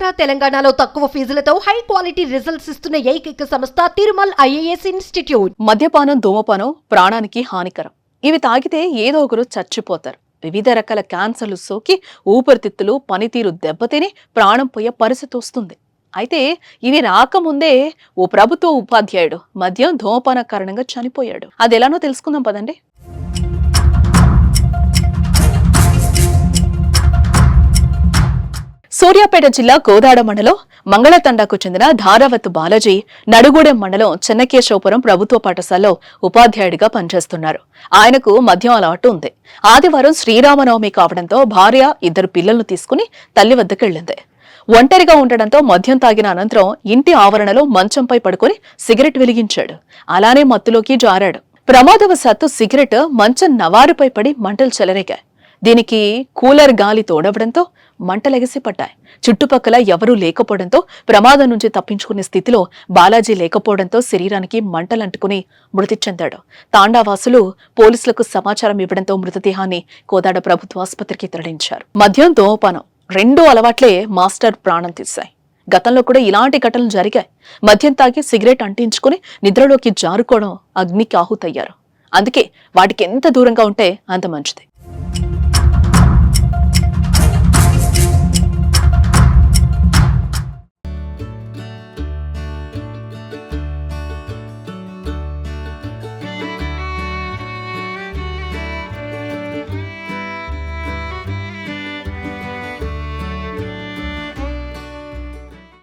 ఆంధ్ర తెలంగాణలో తక్కువ ఫీజులతో high quality results ఇస్తున్న ఏకైక సంస్థ తిరుమల్ ఐఏఎస్ ఇన్స్టిట్యూట్. మద్యపానం ధూమపానం ప్రాణానికి హానికరం. ఇవి తాగితే ఏదో ఒకరు చచ్చిపోతారు. వివిధ రకాల క్యాన్సర్లు సోకి ఊపిరితిత్తులు పనితీరు దెబ్బతిని ప్రాణం పోయే పరిస్థితి వస్తుంది. అయితే ఇవి రాకముందే ఓ ప్రభుత్వ ఉపాధ్యాయుడు మద్యం ధూమపాన కారణంగా చనిపోయాడు. అది ఎలానో తెలుసుకుందాం పదండి. సూర్యాపేట జిల్లా కోదాడ మండలం మంగళతండాకు చెందిన ధారావత్ బాలాజీ నడుగూడెం మండలం చెన్నకేశవపురం ప్రభుత్వ పాఠశాలలో ఉపాధ్యాయుడిగా పనిచేస్తున్నారు. ఆయనకు మద్యం అలవాటు ఉంది. ఆదివారం శ్రీరామనవమి కావడంతో భార్య ఇద్దరు పిల్లలను తీసుకుని తల్లి వద్దకెళ్ళింది ఒంటరిగా ఉండడంతో మద్యం తాగిన అనంతరం ఇంటి ఆవరణలో మంచంపై పడుకొని సిగరెట్ వెలిగించాడు. అలానే మత్తులోకి జారాడు. ప్రమాదవశాత్తు సిగరెట్ మంచం నవారుపై పడి మంటలు చెలరేగాయి. దీనికి కూలర్ గాలి తోడవడంతో మంటలెగసి పడ్డాయి చుట్టుపక్కల ఎవరూ లేకపోవడంతో ప్రమాదం నుంచి తప్పించుకునే స్థితిలో బాలాజీ లేకపోవడంతో శరీరానికి మంటలంటుకుని మృతి చెందాడు. తాండావాసులు పోలీసులకు సమాచారం ఇవ్వడంతో మృతదేహాన్ని కోదాడ ప్రభుత్వ ఆసుపత్రికి తరలించారు. మద్యం దోమపానం రెండో అలవాట్లే మాస్టర్ ప్రాణం తీశాయి. గతంలో కూడా ఇలాంటి ఘటనలు జరిగాయి. మద్యం తాగి సిగరెట్ అంటించుకుని నిద్రలోకి జారుకోవడం అగ్నికి ఆహుతయ్యారు. అందుకే వాటికి ఎంత దూరంగా ఉంటే అంత మంచిది.